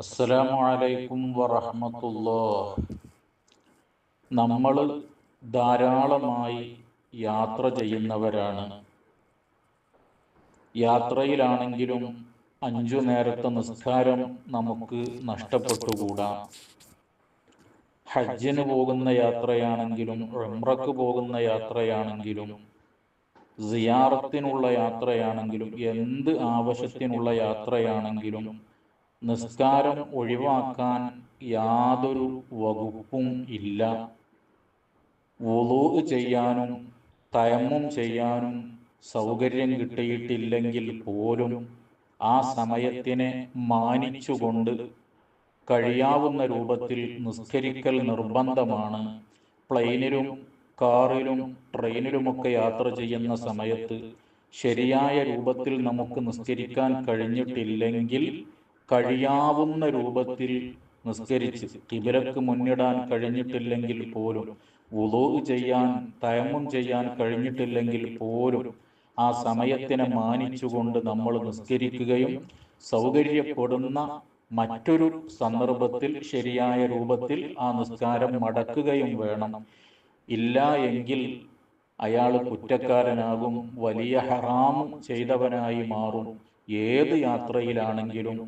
അസ്സലാമു അലൈക്കും വറഹ്മത്തുള്ളാഹ്. നമ്മൾ ധാരാളമായി യാത്ര ചെയ്യുന്നവരാണ്. യാത്രയിലാണെങ്കിലും അഞ്ചു നേരത്തെ നിസ്കാരം നമുക്ക് നഷ്ടപ്പെട്ടുകൂടാ. ഹജ്ജിന് പോകുന്ന യാത്രയാണെങ്കിലും ഉംറക്ക് പോകുന്ന യാത്രയാണെങ്കിലും സിയാറത്തിനുള്ള യാത്രയാണെങ്കിലും എന്ത് ആവശ്യത്തിനുള്ള യാത്രയാണെങ്കിലും നിസ്കാരം ഒഴിവാക്കാൻ യാതൊരു വകുപ്പും ഇല്ല. വുളൂ ചെയ്യാനും തയമ്മും ചെയ്യാനും സൗകര്യം കിട്ടിയിട്ടില്ലെങ്കിൽ പോലും ആ സമയത്തിനെ മാനിച്ചുകൊണ്ട് കഴിയാവുന്ന രൂപത്തിൽ നിസ്കരിക്കൽ നിർബന്ധമാണ്. പ്ലെയിനിലും കാറിലും ട്രെയിനിലുമൊക്കെ യാത്ര ചെയ്യുന്ന സമയത്ത് ശരിയായ രൂപത്തിൽ നമുക്ക് നിസ്കരിക്കാൻ കഴിഞ്ഞിട്ടില്ലെങ്കിൽ കഴിയാവുന്ന രൂപത്തിൽ നിസ്കരിച്ച് കിബിലക്ക് മുന്നിടാൻ കഴിഞ്ഞിട്ടില്ലെങ്കിൽ പോലും ഉദോ ചെയ്യാൻ തയമ്മും ചെയ്യാൻ കഴിഞ്ഞിട്ടില്ലെങ്കിൽ പോലും ആ സമയത്തിനെ മാനിച്ചുകൊണ്ട് നമ്മൾ നിസ്കരിക്കുകയും സൗകര്യപ്പെടുന്ന മറ്റൊരു സന്ദർഭത്തിൽ ശരിയായ രൂപത്തിൽ ആ നിസ്കാരം മടക്കുകയും വേണം. ഇല്ല എങ്കിൽ അയാൾ കുറ്റക്കാരനാകും വലിയ ഹറാം ചെയ്തവനായി മാറും. ഏത് യാത്രയിലാണെങ്കിലും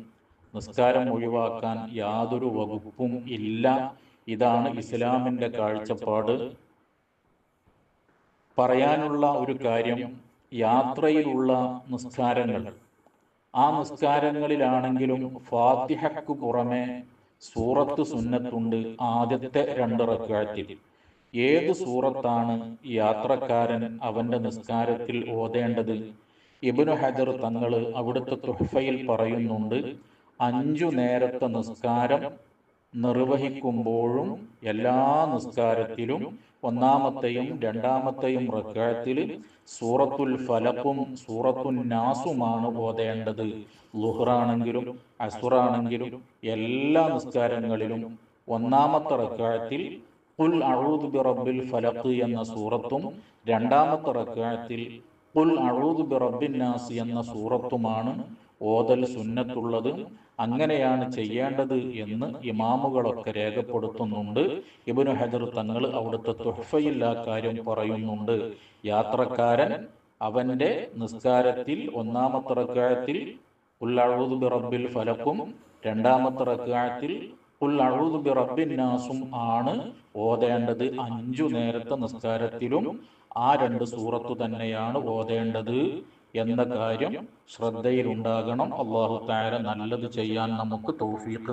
നിസ്കാരം ഒഴിവാക്കാൻ യാതൊരു വകുപ്പും ഇല്ല. ഇതാണ് ഇസ്ലാമിന്റെ കാഴ്ചപ്പാട്. പറയാനുള്ള ഒരു കാര്യം യാത്രയിലുള്ള നിസ്കാരങ്ങൾ. ആ നിസ്കാരങ്ങളിലാണെങ്കിലും ഫാത്തിഹക്ക് പുറമെ സൂറത്ത് സുന്നത്തുണ്ട് ആദ്യത്തെ രണ്ട് റക്കാറ്റിൽ. ഏത് സൂറത്താണ് യാത്രക്കാരൻ അവന്റെ നിസ്കാരത്തിൽ ഓതേണ്ടത്? ഇബിനു ഹജർ തങ്ങൾ അവിടുത്തെ തുഹഫയിൽ പറയുന്നുണ്ട് അഞ്ചു നേരത്തെ നിസ്കാരം നിർവഹിക്കുമ്പോഴും എല്ലാ നിസ്കാരത്തിലും ഒന്നാമത്തെയും രണ്ടാമത്തെയും റക്കാത്തിൽ സൂറത്തുൽ ഫലപ്പും സൂറത്തുൽ നാസുമാണ് ഓതേണ്ടത്. ലുഹറാണെങ്കിലും അസുറാണെങ്കിലും എല്ലാ നിസ്കാരങ്ങളിലും ഒന്നാമത്തെ റക്കാത്തിൽ കുൽ അഴൂദ് ബി റബ്ബിൽ എന്ന സൂറത്തും രണ്ടാമത്തെ റക്കാത്തിൽ കുൽ അഴൂദ് ബി നാസ് എന്ന സൂറത്തുമാണ് ഓതൽ സുന്നത്തുള്ളത് അങ്ങനെയാണ് ചെയ്യേണ്ടത് എന്ന് ഇമാമുകളൊക്കെ രേഖപ്പെടുത്തുന്നുണ്ട്. ഇബിനു ഹജർ തങ്ങൾ അവിടുത്തെ തുഹഫയിൽ ആ കാര്യം പറയുന്നുണ്ട്. യാത്രക്കാരൻ അവന്റെ നിസ്കാരത്തിൽ ഒന്നാമത്തെ റക്കായത്തിൽ ഉള്ളഴുതു ബിറബിൽ ഫലക്കും രണ്ടാമത്തെ റക്കായത്തിൽ ആണ് ഓതേണ്ടത്. അഞ്ചു നേരത്തെ നിസ്കാരത്തിലും ആ രണ്ട് സൂറത്തു തന്നെയാണ് ഓതേണ്ടത്. എന്ന കാര്യം ശ്രദ്ധയിലുണ്ടാകണം. അള്ളാഹു താര നല്ലത് ചെയ്യാൻ നമുക്ക് തൗഫീഖ്